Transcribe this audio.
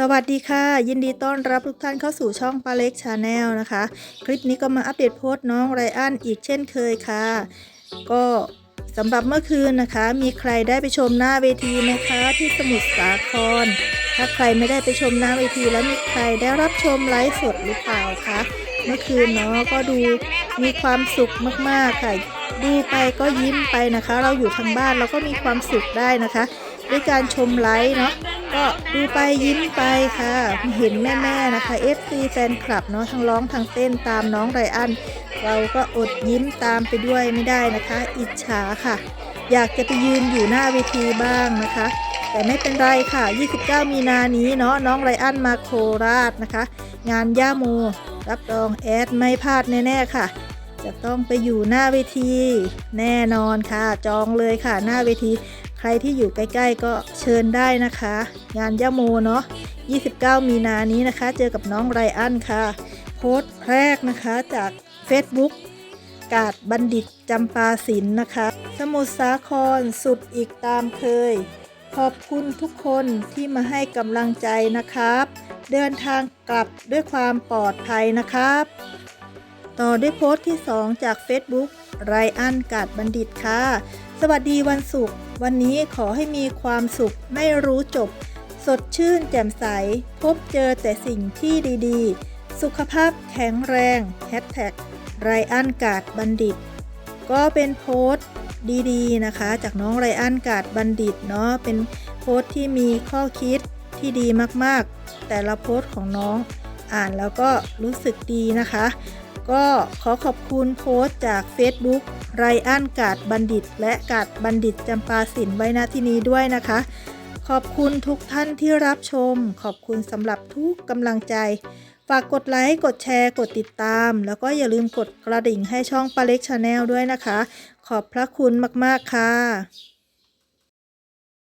สวัสดีค่ะ ยินดีต้อนรับทุกท่านเข้าสู่ช่องปาเล็กชาแนลนะคะ คลิปนี้ก็มาอัปเดตโพสต์น้องไรอันอีกเช่นเคยค่ะ ก็สำหรับเมื่อคืนนะคะ มีใครได้ไปชมหน้าเวทีไหมคะ ที่สมุทรสาคร ถ้าใครไม่ได้ไปชมหน้าเวทีแล้วมีใครได้รับชมไลฟ์สดหรือเปล่าคะเมื่อคืนเนาะก็ดูมีความสุขมากๆค่ะดูไปก็ยิ้มไปนะคะ เราอยู่ทางบ้านเราก็มีความสุขได้นะคะ ด้วยการชมไลฟ์เนาะก็ดูไปยิ้มไปค่ะ เห็นแม่ๆนะคะ FC แฟนคลับเนาะทั้งร้องทั้งเต้นตามน้องไรอัน เราก็อดยิ้มตามไปด้วยไม่ได้นะคะ อิจฉาค่ะ อยากจะไปยืนอยู่หน้าเวทีบ้างนะคะ แต่ไม่เป็นไรค่ะ 29 มีนานี้เนาะน้องไรอันมาโคราชนะคะ งานย่าโม รับรองแอดไม่พลาดแน่ๆค่ะจะต้องไปอยู่หน้าเวที แน่นอนค่ะ จองเลยค่ะ หน้าเวที รที่อยู่ใกล้ ๆ ก็เชิญได้นะคะ งานย่าโมเนาะ 29 มีนานี้นะคะ เจอกับน้องไรอันค่ะ โพสต์แรกนะคะจาก Facebook กาดบัณฑิตจำปาศิล์นะคะ สมุทรสาครสุดอีกตามเคย ขอบคุณทุกคนที่มาให้กำลังใจนะครับ เดินทางกลับด้วยความปลอดภัยนะครับ ต่อด้วยโพสต์ที่ 2 จาก Facebook ไรอันกาดบัณฑิตค่ะ สวัสดีวันศุกร์ วันนี้ขอให้มีความสุขไม่รู้จบ สดชื่นแจ่มใส พบเจอแต่สิ่งที่ดีๆ สุขภาพแข็งแรงแฮชแท็กไรอันกาดบัณฑิต ก็เป็นโพสต์ดีๆนะคะ จากน้องไรอันกาดบัณฑิตเนาะเป็นโพสต์ที่มีข้อคิดที่ดีมากๆ แต่ละโพสต์ของน้องอ่านแล้วก็รู้สึกดีนะคะ ก็ขอขอบคุณโพสต์จาก Facebook ไรอันกาดบัณฑิต และกาดบัณฑิตจำปาสินไว้ณที่นี้ด้วยนะคะ ขอบคุณทุกท่านที่รับชม ขอบคุณสำหรับทุกกำลังใจ ฝากกดไลค์ กดแชร์ กดติดตาม แล้วก็อย่าลืมกดกระดิ่งให้ช่องปาเล็กชาแนลด้วยนะคะ ขอบพระคุณมาก ๆ ค่ะ